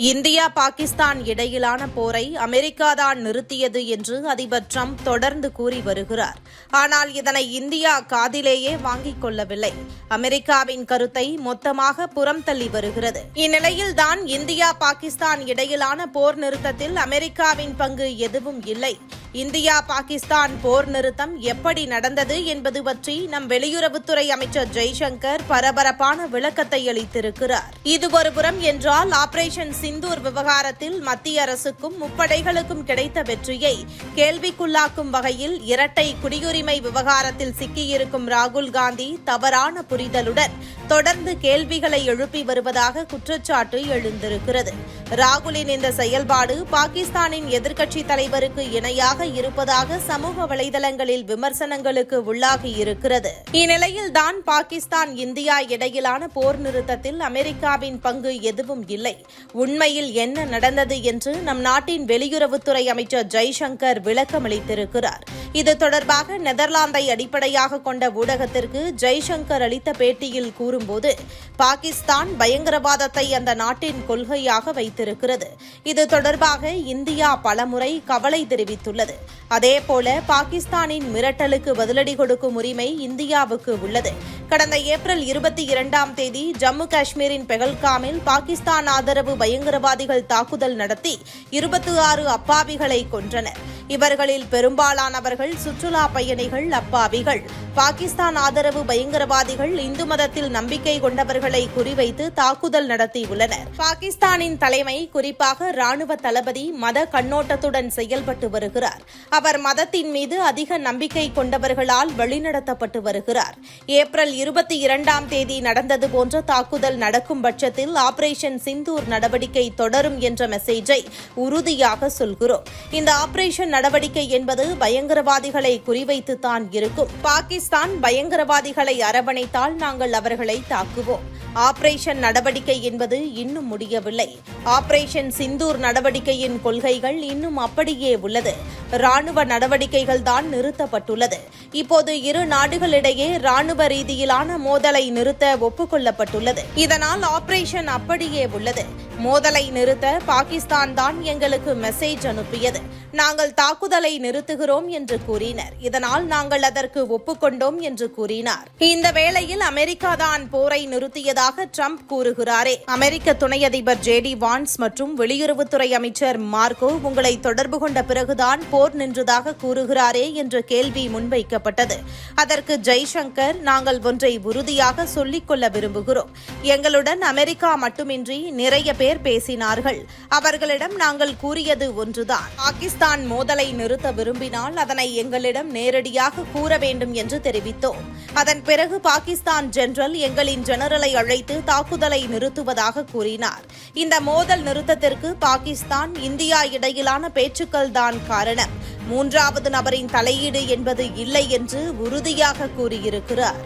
India Pakistan இடையிலான போரை America தான் நிறுத்தியது என்று அதிபர் ட்ரம்ப் தொடர்ந்து கூறி வருகிறார். ஆனால் இதனை இந்தியா காதிலேயே வாங்கிக் கொள்ளவில்லை. அமெரிக்காவின் கருத்தை மொத்தமாக புறம் தள்ளி வருகிறது. இந்நிலையில்தான் இந்தியா பாகிஸ்தான் இடையிலான போர் நிறுத்தத்தில் அமெரிக்காவின் பங்கு எதுவும் இல்லை. இந்தியா பாகிஸ்தான் போர் நிறுத்தம் எப்படி நடந்தது என்பது பற்றி நம் வெளியுறவுத்துறை அமைச்சர் ஜெய்சங்கர் பரபரப்பான விளக்கத்தை அளித்திருக்கிறார். இது ஒருபுறம் என்றால் ஆபரேஷன் சிந்தூர் விவகாரத்தில் மத்திய அரசுக்கும் முப்படைகளுக்கும் கிடைத்த வெற்றியை கேள்விக்குள்ளாக்கும் வகையில் இரட்டை குடியுரிமை விவகாரத்தில் சிக்கியிருக்கும் ராகுல் காந்தி தவறான புரிதலுடன் தொடர்ந்து கேள்விகளை எழுப்பி வருவதாக குற்றச்சாட்டு எழுந்திருக்கிறது. ராகுலின் இந்த செயல்பாடு பாகிஸ்தானின் எதிர்க்கட்சி தலைவருக்கு இணையாக இருப்பதாக சமூக வலைதளங்களில் விமர்சனங்களுக்கு உள்ளாகி இருக்கிறது. இந்நிலையில்தான் பாகிஸ்தான் இந்தியா இடையிலான போர் நிறுத்தத்தில் அமெரிக்காவின் பங்கு எதுவும் இல்லை. உண்மையில் என்ன நடந்தது என்று நம் நாட்டின் வெளியுறவுத்துறை அமைச்சர் ஜெய்சங்கர் விளக்கமளித்திருக்கிறார் இது தொடர்பாக நெதர்லாந்தை அடிப்படையாக கொண்ட ஊடகத்திற்கு ஜெய்சங்கர் அளித்த பேட்டியில் கூறும்போது பாகிஸ்தான் பயங்கரவாதத்தை அந்த நாட்டின் கொள்கையாக வைத்திருக்கிறது. இது தொடர்பாக இந்தியா பலமுறை கவலை தெரிவித்துள்ளது. அதேபோல பாகிஸ்தானின் மிரட்டலுக்கு பதிலடி கொடுக்கும் உரிமை இந்தியாவுக்கு உள்ளது. கடந்த ஏப்ரல் இருபத்தி இரண்டாம் தேதி ஜம்மு காஷ்மீரின் பெகல்காமில் பாகிஸ்தான் ஆதரவு பயங்கரவாதிகள் தாக்குதல் நடத்தி இருபத்தி ஆறு அப்பாவிகளை கொன்றனர். இவர்களில் பெரும்பாலானவர்கள் சுற்றுலா பயணிகள் அப்பாவிகள். பாகிஸ்தான் ஆதரவு பயங்கரவாதிகள் இந்து மதத்தில் நம்பிக்கை கொண்டவர்களை குறிவைத்து தாக்குதல் நடத்தியுள்ளனர். பாகிஸ்தானின் தலைமை குறிப்பாக ராணுவ தளபதி மத கண்ணோட்டத்துடன் செயல்பட்டு வருகிறார். அவர் மதத்தின் மீது அதிக நம்பிக்கை கொண்டவர்களால் வழிநடத்தப்பட்டு வருகிறார். ஏப்ரல் இருபத்தி இரண்டாம் தேதி நடந்தது போன்ற தாக்குதல் நடக்கும் பட்சத்தில் ஆபரேஷன் சிந்தூர் நடவடிக்கை தொடரும் என்ற மெசேஜை உறுதியாக சொல்கிறோம். இந்த ஆபரேஷன் நடவடிக்கை என்பது பயங்கரவாதிகளை குறிவைத்துத்தான் இருக்கும். பாகிஸ்தான் பயங்கரவாதிகளை அரவணைத்தால் நாங்கள் அவர்களை தாக்குவோம். ஆபரேஷன் நடவடிக்கை என்பது இன்னும் முடியவில்லை. ஆபரேஷன் சிந்தூர் நடவடிக்கையின் கொள்கைகள் இன்னும் அப்படியே உள்ளது. ராணுவ நடவடிக்கைகள் தான் நிறுத்தப்பட்டுள்ளது. இப்போது இரு நாடுகளிடையே ராணுவ ரீதியிலான மோதலை நிறுத்த ஒப்புக்கொள்ளப்பட்டுள்ளது. இதனால் ஆபரேஷன் அப்படியே உள்ளது. மோதலை நிறுத்த பாகிஸ்தான் தான் எங்களுக்கு மெசேஜ் அனுப்பியது. நாங்கள் தாக்குதலை நிறுத்துகிறோம் என்று கூறினர். இதனால் நாங்கள் அதற்கு ஒப்புக்கொண்டோம் என்று கூறினார். இந்த வேளையில் அமெரிக்கா தான் போரை நிறுத்தியதாக ட்ரம்ப் கூறுகிறாரே. அமெரிக்க துணை அதிபர் ஜே டி வான்ஸ் மற்றும் வெளியுறவுத்துறை அமைச்சர் மார்கோ உங்களை தொடர்பு கொண்ட பிறகுதான் போர் நின்றதாக கூறுகிறாரே என்ற கேள்வி முன்வைக்கப்பட்டது. அதற்கு ஜெய்சங்கர் நாங்கள் ஒன்றை உறுதியாக சொல்லிக் கொள்ள விரும்புகிறோம். எங்களுடன் அமெரிக்கா மட்டுமின்றி நிறைய பேர் பேசினார்கள். அவர்களிடம் நாங்கள் கூறியது ஒன்றுதான். பாகிஸ்தான் மோதலை நிறுத்த விரும்பினால் அதனை எங்களிடம் நேரடியாக கூற வேண்டும் என்று தெரிவித்தோம். அதன் பிறகு பாகிஸ்தான் ஜெனரல் எங்களின் ஜெனரலை அழைத்து தாக்குதலை நிறுத்துவதாக கூறினார். இந்த மோதல் நிறுத்தத்திற்கு பாகிஸ்தான் இந்தியா இடையிலான பேச்சுக்கள் தான் காரணம். மூன்றாவது நபரின் தலையீடு என்பது இல்லை என்று உறுதியாக கூறியிருக்கிறார்.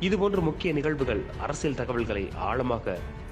இதுபோன்ற முக்கிய நிகழ்வுகள் அரசியல் தகவல்களை ஆழமாக